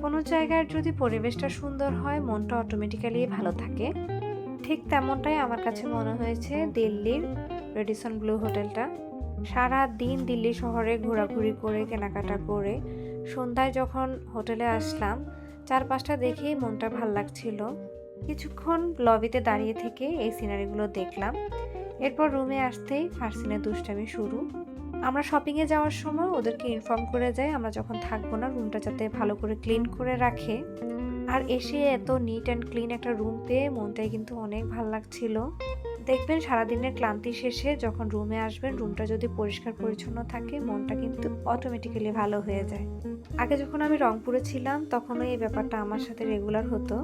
কোনো জায়গার যদি পরিবেশটা সুন্দর হয়, মনটা অটোমেটিক্যালি ভালো থাকে। ঠিক তেমনটাই আমার কাছে মনে হয়েছে দিল্লির রেডিসন ব্লু হোটেলটা সারা দিন দিল্লি শহরে ঘোরাঘুরি করে, কেনাকাটা করে, সন্ধ্যায় যখন হোটেলে আসলাম, চারপাশটা দেখেই মনটা ভালো লাগছিল। কিছুক্ষণ লবিতে দাঁড়িয়ে থেকে এই সিনারিগুলো দেখলাম। এরপর রুমে আসতেই ফার্সিনের দুষ্টামি শুরু। আমরা শপিংয়ে যাওয়ার সময় ওদেরকে ইনফর্ম করে যাই, আমরা যখন থাকব না রুমটা যাতে ভালো করে ক্লিন করে রাখে। আর এসে এত নিট অ্যান্ড ক্লিন একটা রুম পেয়ে মনটাই কিন্তু অনেক ভালো লাগছিল। দেখবেন সারাদিনের ক্লান্তি শেষে যখন রুমে আসবেন, রুমটা যদি পরিষ্কার পরিচ্ছন্ন থাকে, মনটা কিন্তু অটোমেটিক্যালি ভালো হয়ে যায়। আগে যখন আমি রংপুরে ছিলাম, তখনও এই ব্যাপারটা আমার সাথে রেগুলার হতো।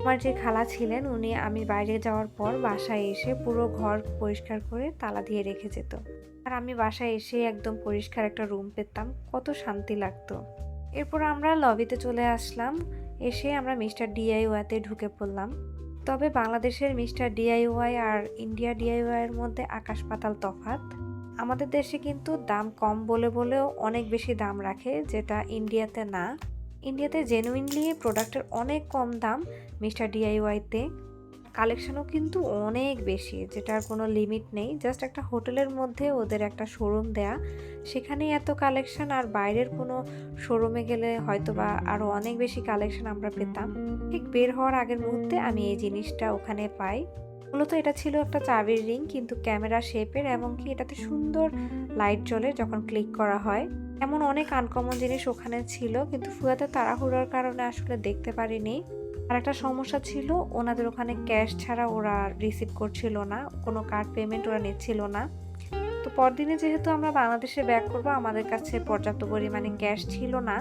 আমার যে খালা ছিলেন, উনি আমি বাইরে যাওয়ার পর বাসায় এসে পুরো ঘর পরিষ্কার করে তালা দিয়ে রেখে যেত। আর আমি বাসায় এসে একদম পরিষ্কার একটা রুম পেতাম, কত শান্তি লাগতো। এরপর আমরা লবিতে চলে আসলাম, এসে আমরা মিস্টার ডিআইওয়াইতে ঢুকে পড়লাম। তবে বাংলাদেশের মিস্টার ডিআইওয়াই আর ইন্ডিয়া ডিআইওয়াইয়ের মধ্যে আকাশ পাতাল তফাত আমাদের দেশে কিন্তু দাম কম বলে বলেও অনেক বেশি দাম রাখে, যেটা ইন্ডিয়াতে না। ইন্ডিয়াতে জেনুইনলি প্রোডাক্টের অনেক কম দাম মিস্টার ডিআইওয়াইতে কালেকশনও কিন্তু অনেক বেশি, যেটার কোনো লিমিট নেই। জাস্ট একটা হোটেলের মধ্যে ওদের একটা শোরুম দেয়া। সেখানেই এত কালেকশন আর বাইরের কোনো শোরুমে গেলে হয়তো বা আরও অনেক বেশি কালেকশন আমরা পেতাম। ঠিক বের হওয়ার আগের মুহূর্তে আমি এই জিনিসটা ওখানে পাই। মূলত এটা ছিল একটা চাবির রিং কিন্তু ক্যামেরা শেপের এবং কি এটাতে সুন্দর লাইট জ্বলে যখন ক্লিক করা হয়। এমন অনেক আনকমন জিনিস ওখানে ছিল, কিন্তু ফুয়াতে তাড়াহুড়োর কারণে আসলে দেখতে পারিনি। আর একটা সমস্যা ছিল, ওনাদের ওখানে ক্যাশ ছাড়া ওরা রিসিভ করছিল না, কোনো কার্ড পেমেন্ট ওরা নিচ্ছিল না। তো পরদিনে যেহেতু আমরা বাংলাদেশে ব্যাক করব, আমাদের কাছে পর্যাপ্ত পরিমাণে ক্যাশ ছিল না।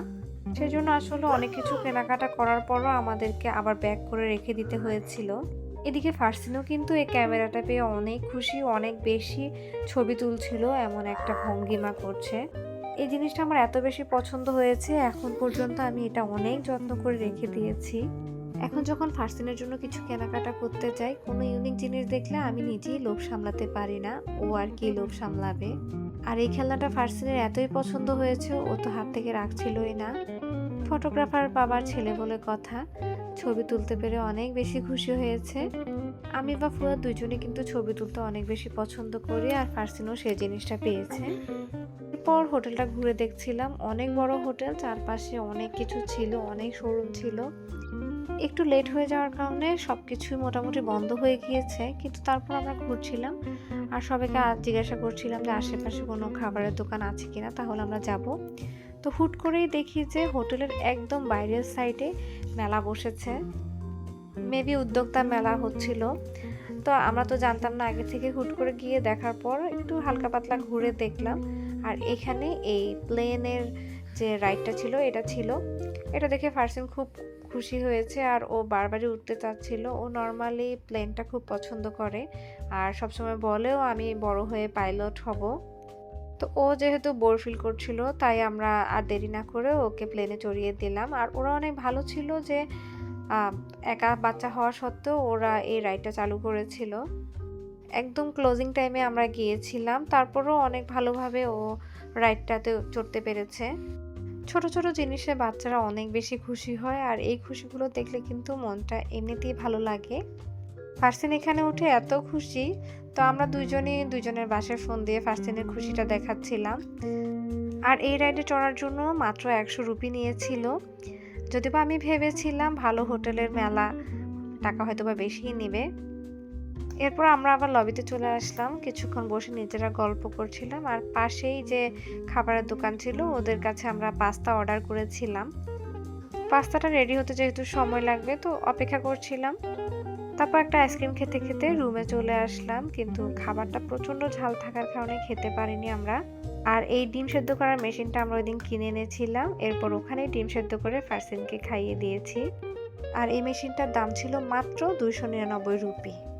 সেজন্য আসলে অনেক কিছু কেনাকাটা করার পরও আমাদেরকে আবার ব্যাক করে রেখে দিতে হয়েছিল। এদিকে ফার্সিনও কিন্তু এই ক্যামেরাটা পেয়ে অনেক খুশি, অনেক বেশি ছবি তুলছিল, এমন একটা ভঙ্গিমা করছে। এই জিনিসটা আমার এত বেশি পছন্দ হয়েছে, এখন পর্যন্ত আমি এটা অনেক যত্ন করে রেখে দিয়েছি। এখন যখন ফার্সিনের জন্য কিছু কেনাকাটা করতে যাই, কোনো ইউনিক জিনিস দেখলে আমি নিজেই লোভ সামলাতে পারি না। ও আর কি লোভ সামলাবে? আর এই খেলনাটা ফার্সিনের এতই পছন্দ হয়েছে, ও তো হাত থেকে রাখছিলই না। ফটোগ্রাফার বাবার ছেলে বলে কথা। ছবি তুলতে পেরে অনেক বেশি খুশি হয়েছে। আমি বা ফুয়া দুজনে কিন্তু ছবি তুলতে অনেক বেশি পছন্দ করি আর ফার্সিনও সেই জিনিসটা পেয়েছে। এরপর হোটেলটা ঘুরে দেখছিলাম। অনেক বড় হোটেল, চারপাশে অনেক কিছু ছিল, অনেক শোরুম ছিল। একটু লেট হয়ে যাওয়ার কারণে সব কিছুই মোটামুটি বন্ধ হয়ে গিয়েছে, কিন্তু তারপর আমরা ঘুরছিলাম। আর সবাইকে জিজ্ঞাসা করছিলাম যে আশেপাশে কোনো খাবারের দোকান আছে কিনা, তাহলে আমরা যাব। তো হুট করেই দেখি যে হোটেলের একদম বাইরের সাইডে মেলা বসেছে। মেবি উদ্যোক্তা মেলা হচ্ছিল। তো আমরা তো জানতাম না, আগে থেকে হুট করে গিয়ে দেখার পর একটু হালকা পাতলা ঘুরে দেখলাম। আর এখানে এই প্লেনের যে রাইডটা ছিল, এটা ছিল। এটা দেখে ফার্সিন খুব খুশি হয়েছে আর ও বারবারই উঠতে চাচ্ছিল। ও নর্মালি প্লেনটা খুব পছন্দ করে আর সবসময় বলেও, আমি বড় হয়ে পাইলট হব। তো ও যেহেতু বোর ফিল করছিল, তাই আমরা আর দেরি না করে ওকে প্লেনে চড়িয়ে দিলাম। আর ওরা অনেক ভালো ছিল যে একা বাচ্চা হওয়া সত্ত্বেও ওরা এই রাইডটা চালু করেছিল। একদম ক্লোজিং টাইমে আমরা গিয়েছিলাম। তারপরও অনেক ভালোভাবে ও রাইডটাতে চড়তে পেরেছে। ছোট ছোট জিনিসে বাচ্চারা অনেক বেশি খুশি হয় আর এই খুশিগুলো দেখলে কিন্তু মনটা এমনিতেই ভালো লাগে। ফার্সিন এখানে উঠে এত খুশি, তো আমরা দুইজনই দুজনের বাসায় ফোন দিয়ে ফার্সিনের খুশিটা দেখাচ্ছিলাম। আর এই রাইডে চড়ার জন্য মাত্র একশো রুপি নিয়েছিল। যদি বা আমি ভেবেছিলাম ভালো হোটেলের মেলা, টাকা হয়তো বা বেশিই নেবে। এরপর আমরা আবার লবিতে চলে আসলাম। কিছুক্ষণ বসে নিজেরা গল্প করছিলাম। আর পাশেই যে খাবারের দোকান ছিল, ওদের কাছে আমরা পাস্তা অর্ডার করেছিলাম। পাস্তাটা রেডি হতে যেহেতু সময় লাগবে, তো অপেক্ষা করছিলাম। তারপর একটা আইসক্রিম খেতে খেতে রুমে চলে আসলাম। কিন্তু খাবারটা প্রচণ্ড ঝাল থাকার কারণে খেতে পারিনি আমরা। আর এই ডিম সেদ্ধ করার মেশিনটা আমরা ওই দিন কিনে এনেছিলাম। এরপর ওখানেই ডিম সেদ্ধ করে ফার্সিনকে খাইয়ে দিয়েছি। আর এই মেশিনটার দাম ছিল মাত্র দুইশো নিরানব্বই রুপি।